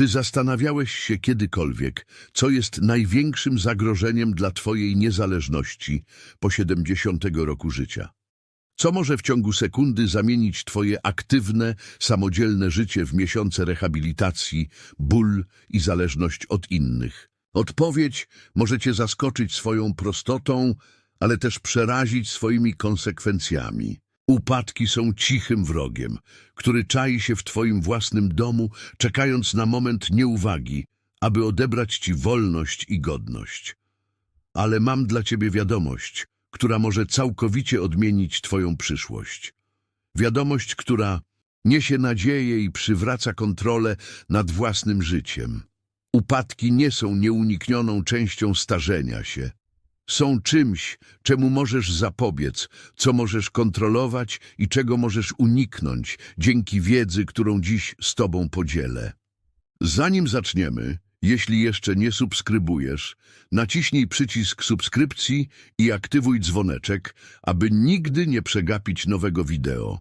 Czy zastanawiałeś się kiedykolwiek, co jest największym zagrożeniem dla Twojej niezależności po 70 roku życia? Co może w ciągu sekundy zamienić Twoje aktywne, samodzielne życie w miesiące rehabilitacji, ból i zależność od innych? Odpowiedź może Cię zaskoczyć swoją prostotą, ale też przerazić swoimi konsekwencjami. Upadki są cichym wrogiem, który czai się w Twoim własnym domu, czekając na moment nieuwagi, aby odebrać Ci wolność i godność. Ale mam dla Ciebie wiadomość, która może całkowicie odmienić Twoją przyszłość. Wiadomość, która niesie nadzieję i przywraca kontrolę nad własnym życiem. Upadki nie są nieuniknioną częścią starzenia się. Są czymś, czemu możesz zapobiec, co możesz kontrolować i czego możesz uniknąć dzięki wiedzy, którą dziś z Tobą podzielę. Zanim zaczniemy, jeśli jeszcze nie subskrybujesz, naciśnij przycisk subskrypcji i aktywuj dzwoneczek, aby nigdy nie przegapić nowego wideo.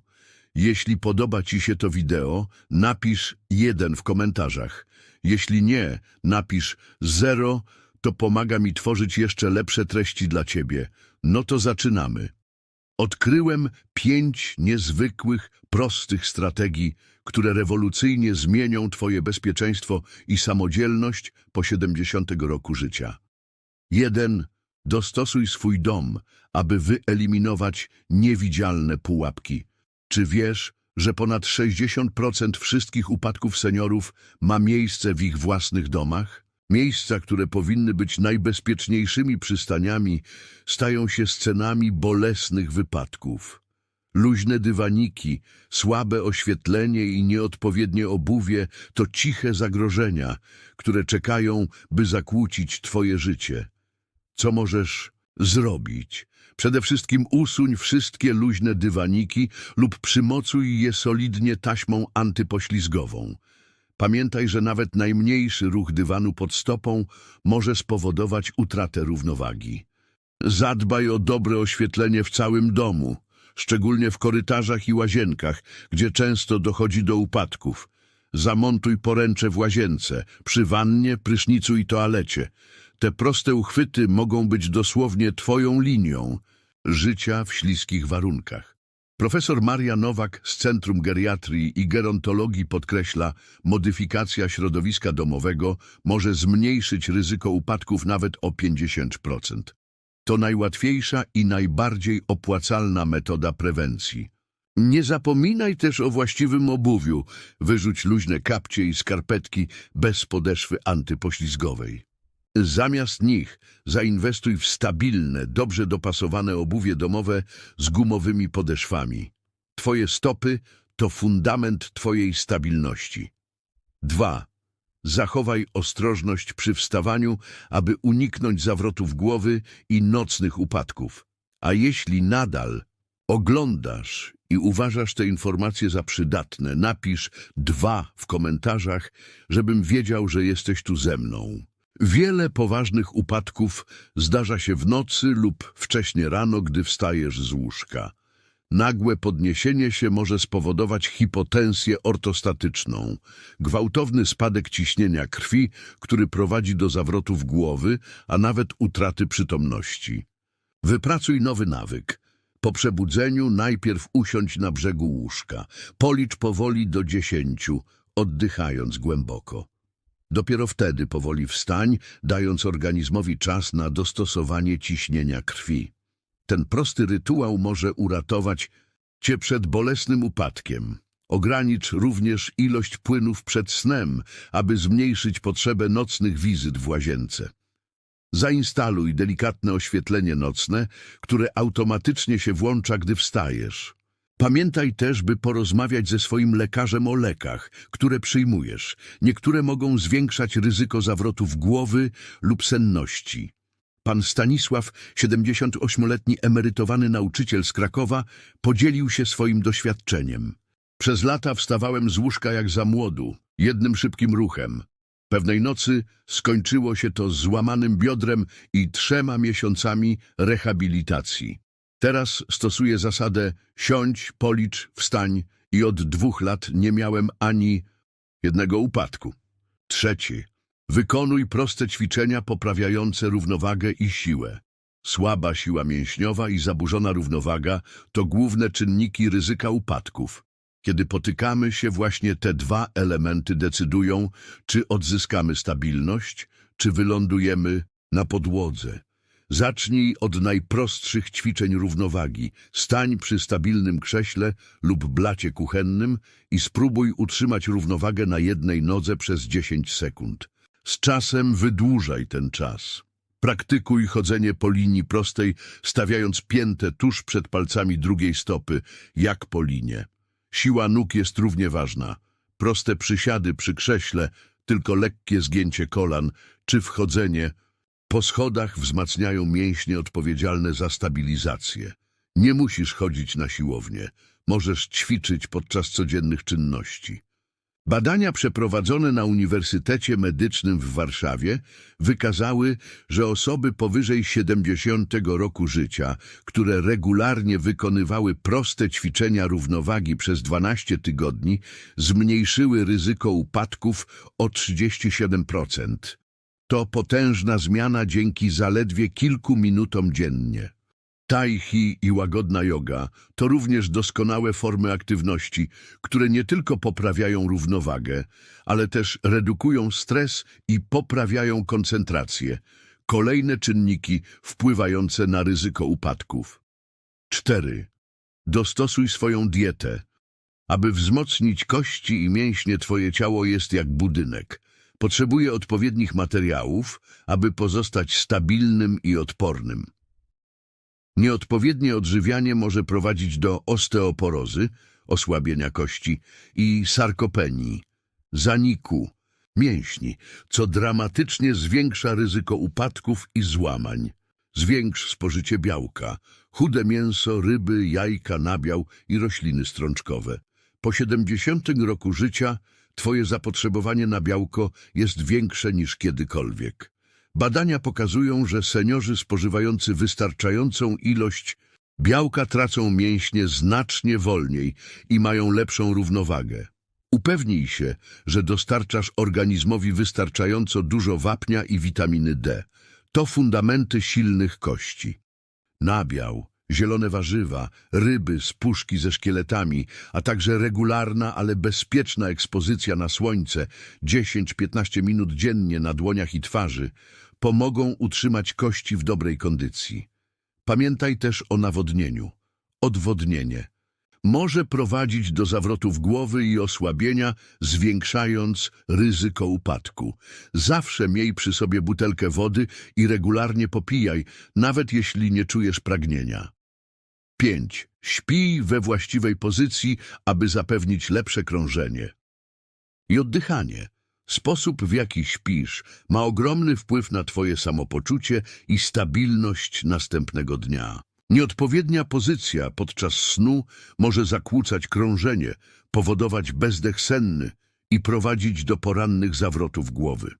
Jeśli podoba Ci się to wideo, napisz 1 w komentarzach. Jeśli nie, napisz 0, to pomaga mi tworzyć jeszcze lepsze treści dla Ciebie. No to zaczynamy. Odkryłem pięć niezwykłych, prostych strategii, które rewolucyjnie zmienią Twoje bezpieczeństwo i samodzielność po 70 roku życia. 1. Dostosuj swój dom, aby wyeliminować niewidzialne pułapki. Czy wiesz, że ponad 60% wszystkich upadków seniorów ma miejsce w ich własnych domach? Miejsca, które powinny być najbezpieczniejszymi przystaniami, stają się scenami bolesnych wypadków. Luźne dywaniki, słabe oświetlenie i nieodpowiednie obuwie to ciche zagrożenia, które czekają, by zakłócić Twoje życie. Co możesz zrobić? Przede wszystkim usuń wszystkie luźne dywaniki lub przymocuj je solidnie taśmą antypoślizgową. Pamiętaj, że nawet najmniejszy ruch dywanu pod stopą może spowodować utratę równowagi. Zadbaj o dobre oświetlenie w całym domu, szczególnie w korytarzach i łazienkach, gdzie często dochodzi do upadków. Zamontuj poręcze w łazience, przy wannie, prysznicu i toalecie. Te proste uchwyty mogą być dosłownie Twoją linią życia w śliskich warunkach. Profesor Maria Nowak z Centrum Geriatrii i Gerontologii podkreśla, modyfikacja środowiska domowego może zmniejszyć ryzyko upadków nawet o 50%. To najłatwiejsza i najbardziej opłacalna metoda prewencji. Nie zapominaj też o właściwym obuwiu. Wyrzuć luźne kapcie i skarpetki bez podeszwy antypoślizgowej. Zamiast nich zainwestuj w stabilne, dobrze dopasowane obuwie domowe z gumowymi podeszwami. Twoje stopy to fundament Twojej stabilności. 2. Zachowaj ostrożność przy wstawaniu, aby uniknąć zawrotów głowy i nocnych upadków. A jeśli nadal oglądasz i uważasz te informacje za przydatne, napisz dwa w komentarzach, żebym wiedział, że jesteś tu ze mną. Wiele poważnych upadków zdarza się w nocy lub wcześnie rano, gdy wstajesz z łóżka. Nagłe podniesienie się może spowodować hipotensję ortostatyczną, gwałtowny spadek ciśnienia krwi, który prowadzi do zawrotów głowy, a nawet utraty przytomności. Wypracuj nowy nawyk. Po przebudzeniu najpierw usiądź na brzegu łóżka. Policz powoli do dziesięciu, oddychając głęboko. Dopiero wtedy powoli wstań, dając organizmowi czas na dostosowanie ciśnienia krwi. Ten prosty rytuał może uratować Cię przed bolesnym upadkiem. Ogranicz również ilość płynów przed snem, aby zmniejszyć potrzebę nocnych wizyt w łazience. Zainstaluj delikatne oświetlenie nocne, które automatycznie się włącza, gdy wstajesz. Pamiętaj też, by porozmawiać ze swoim lekarzem o lekach, które przyjmujesz. Niektóre mogą zwiększać ryzyko zawrotów głowy lub senności. Pan Stanisław, 78-letni emerytowany nauczyciel z Krakowa, podzielił się swoim doświadczeniem. Przez lata wstawałem z łóżka jak za młodu, jednym szybkim ruchem. Pewnej nocy skończyło się to złamanym biodrem i trzema miesiącami rehabilitacji. Teraz stosuję zasadę siądź, policz, wstań i od dwóch lat nie miałem ani jednego upadku. Trzeci. Wykonuj proste ćwiczenia poprawiające równowagę i siłę. Słaba siła mięśniowa i zaburzona równowaga to główne czynniki ryzyka upadków. Kiedy potykamy się, właśnie te dwa elementy decydują, czy odzyskamy stabilność, czy wylądujemy na podłodze. Zacznij od najprostszych ćwiczeń równowagi. Stań przy stabilnym krześle lub blacie kuchennym i spróbuj utrzymać równowagę na jednej nodze przez 10 sekund. Z czasem wydłużaj ten czas. Praktykuj chodzenie po linii prostej, stawiając piętę tuż przed palcami drugiej stopy, jak po linie. Siła nóg jest równie ważna. Proste przysiady przy krześle, tylko lekkie zgięcie kolan, czy wchodzenie po schodach wzmacniają mięśnie odpowiedzialne za stabilizację. Nie musisz chodzić na siłownię. Możesz ćwiczyć podczas codziennych czynności. Badania przeprowadzone na Uniwersytecie Medycznym w Warszawie wykazały, że osoby powyżej 70 roku życia, które regularnie wykonywały proste ćwiczenia równowagi przez 12 tygodni, zmniejszyły ryzyko upadków o 37%. To potężna zmiana dzięki zaledwie kilku minutom dziennie. Tai chi i łagodna yoga to również doskonałe formy aktywności, które nie tylko poprawiają równowagę, ale też redukują stres i poprawiają koncentrację. Kolejne czynniki wpływające na ryzyko upadków. 4. Dostosuj swoją dietę. Aby wzmocnić kości i mięśnie, twoje ciało jest jak budynek. Potrzebuje odpowiednich materiałów, aby pozostać stabilnym i odpornym. Nieodpowiednie odżywianie może prowadzić do osteoporozy, osłabienia kości i sarkopenii, zaniku mięśni, co dramatycznie zwiększa ryzyko upadków i złamań. Zwiększ spożycie białka, chude mięso, ryby, jajka, nabiał i rośliny strączkowe. Po 70 roku życia twoje zapotrzebowanie na białko jest większe niż kiedykolwiek. Badania pokazują, że seniorzy spożywający wystarczającą ilość białka tracą mięśnie znacznie wolniej i mają lepszą równowagę. Upewnij się, że dostarczasz organizmowi wystarczająco dużo wapnia i witaminy D. To fundamenty silnych kości. Nabiał, zielone warzywa, ryby z puszki ze szkieletami, a także regularna, ale bezpieczna ekspozycja na słońce 10-15 minut dziennie na dłoniach i twarzy pomogą utrzymać kości w dobrej kondycji. Pamiętaj też o nawodnieniu. Odwodnienie może prowadzić do zawrotów głowy i osłabienia, zwiększając ryzyko upadku. Zawsze miej przy sobie butelkę wody i regularnie popijaj, nawet jeśli nie czujesz pragnienia. 5. Śpij we właściwej pozycji, aby zapewnić lepsze krążenie. I oddychanie. Sposób, w jaki śpisz, ma ogromny wpływ na Twoje samopoczucie i stabilność następnego dnia. Nieodpowiednia pozycja podczas snu może zakłócać krążenie, powodować bezdech senny i prowadzić do porannych zawrotów głowy.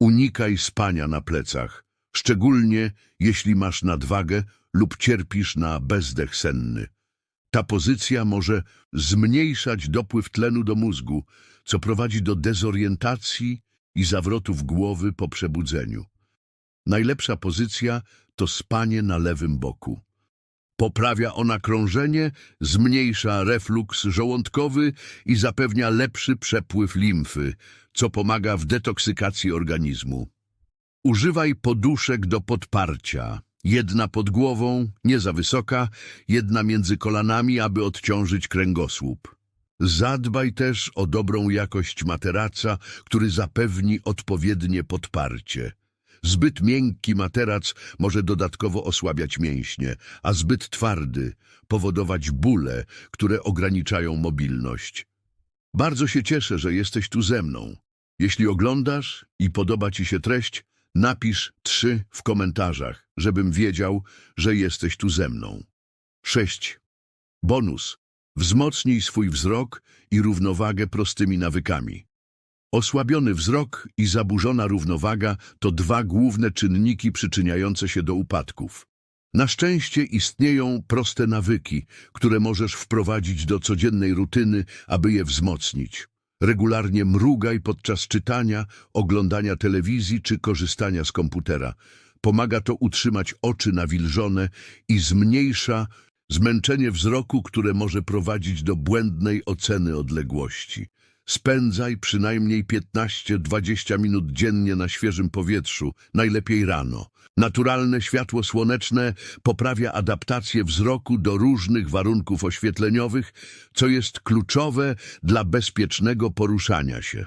Unikaj spania na plecach, szczególnie jeśli masz nadwagę lub cierpisz na bezdech senny. Ta pozycja może zmniejszać dopływ tlenu do mózgu, co prowadzi do dezorientacji i zawrotów głowy po przebudzeniu. Najlepsza pozycja to spanie na lewym boku. Poprawia ona krążenie, zmniejsza refluks żołądkowy i zapewnia lepszy przepływ limfy, co pomaga w detoksykacji organizmu. Używaj poduszek do podparcia. Jedna pod głową, nie za wysoka, jedna między kolanami, aby odciążyć kręgosłup. Zadbaj też o dobrą jakość materaca, który zapewni odpowiednie podparcie. Zbyt miękki materac może dodatkowo osłabiać mięśnie, a zbyt twardy powodować bóle, które ograniczają mobilność. Bardzo się cieszę, że jesteś tu ze mną. Jeśli oglądasz i podoba Ci się treść, napisz trzy w komentarzach, żebym wiedział, że jesteś tu ze mną. 6. Bonus. Wzmocnij swój wzrok i równowagę prostymi nawykami. Osłabiony wzrok i zaburzona równowaga to dwa główne czynniki przyczyniające się do upadków. Na szczęście istnieją proste nawyki, które możesz wprowadzić do codziennej rutyny, aby je wzmocnić. Regularnie mrugaj podczas czytania, oglądania telewizji czy korzystania z komputera. Pomaga to utrzymać oczy nawilżone i zmniejsza zmęczenie wzroku, które może prowadzić do błędnej oceny odległości. Spędzaj przynajmniej 15-20 minut dziennie na świeżym powietrzu, najlepiej rano. Naturalne światło słoneczne poprawia adaptację wzroku do różnych warunków oświetleniowych, co jest kluczowe dla bezpiecznego poruszania się.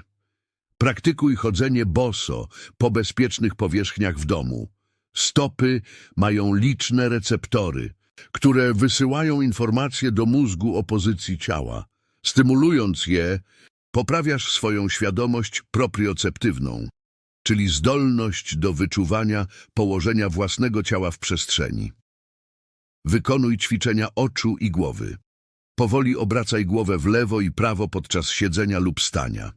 Praktykuj chodzenie boso po bezpiecznych powierzchniach w domu. Stopy mają liczne receptory, które wysyłają informacje do mózgu o pozycji ciała. Stymulując je, poprawiasz swoją świadomość proprioceptywną, czyli zdolność do wyczuwania położenia własnego ciała w przestrzeni. Wykonuj ćwiczenia oczu i głowy. Powoli obracaj głowę w lewo i prawo podczas siedzenia lub stania.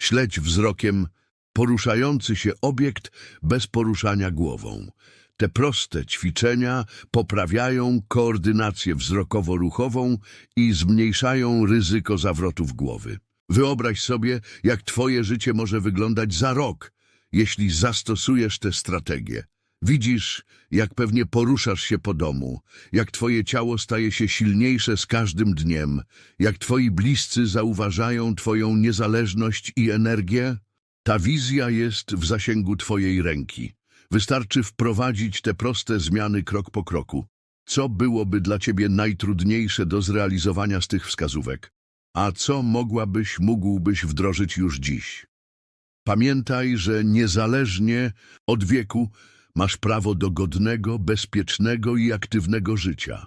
Śledź wzrokiem poruszający się obiekt bez poruszania głową. Te proste ćwiczenia poprawiają koordynację wzrokowo-ruchową i zmniejszają ryzyko zawrotów głowy. Wyobraź sobie, jak twoje życie może wyglądać za rok, jeśli zastosujesz tę strategię. Widzisz, jak pewnie poruszasz się po domu, jak twoje ciało staje się silniejsze z każdym dniem, jak twoi bliscy zauważają twoją niezależność i energię. Ta wizja jest w zasięgu twojej ręki. Wystarczy wprowadzić te proste zmiany krok po kroku. Co byłoby dla ciebie najtrudniejsze do zrealizowania z tych wskazówek? A co mogłabyś, mógłbyś wdrożyć już dziś? Pamiętaj, że niezależnie od wieku masz prawo do godnego, bezpiecznego i aktywnego życia.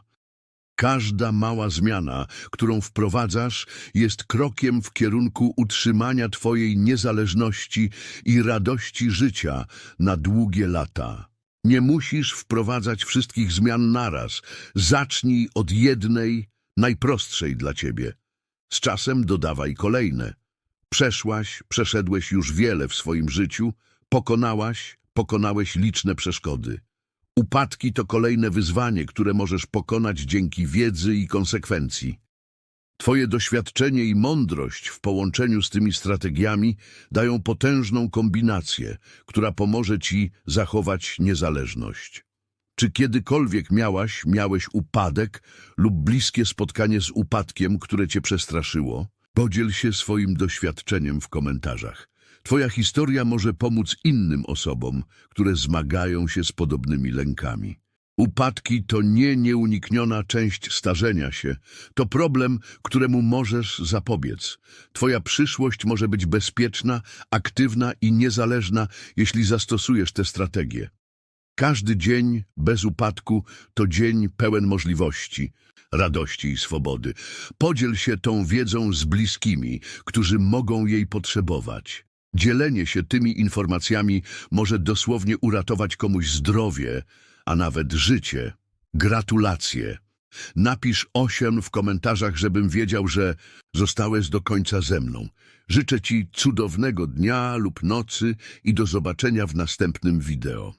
Każda mała zmiana, którą wprowadzasz, jest krokiem w kierunku utrzymania Twojej niezależności i radości życia na długie lata. Nie musisz wprowadzać wszystkich zmian naraz. Zacznij od jednej, najprostszej dla Ciebie. Z czasem dodawaj kolejne. Przeszłaś, przeszedłeś już wiele w swoim życiu, pokonałaś, pokonałeś liczne przeszkody. Upadki to kolejne wyzwanie, które możesz pokonać dzięki wiedzy i konsekwencji. Twoje doświadczenie i mądrość w połączeniu z tymi strategiami dają potężną kombinację, która pomoże Ci zachować niezależność. Czy kiedykolwiek miałaś, miałeś upadek lub bliskie spotkanie z upadkiem, które Cię przestraszyło? Podziel się swoim doświadczeniem w komentarzach. Twoja historia może pomóc innym osobom, które zmagają się z podobnymi lękami. Upadki to nie nieunikniona część starzenia się. To problem, któremu możesz zapobiec. Twoja przyszłość może być bezpieczna, aktywna i niezależna, jeśli zastosujesz te strategie. Każdy dzień bez upadku to dzień pełen możliwości, radości i swobody. Podziel się tą wiedzą z bliskimi, którzy mogą jej potrzebować. Dzielenie się tymi informacjami może dosłownie uratować komuś zdrowie, a nawet życie. Gratulacje. Napisz osiem w komentarzach, żebym wiedział, że zostałeś do końca ze mną. Życzę Ci cudownego dnia lub nocy i do zobaczenia w następnym wideo.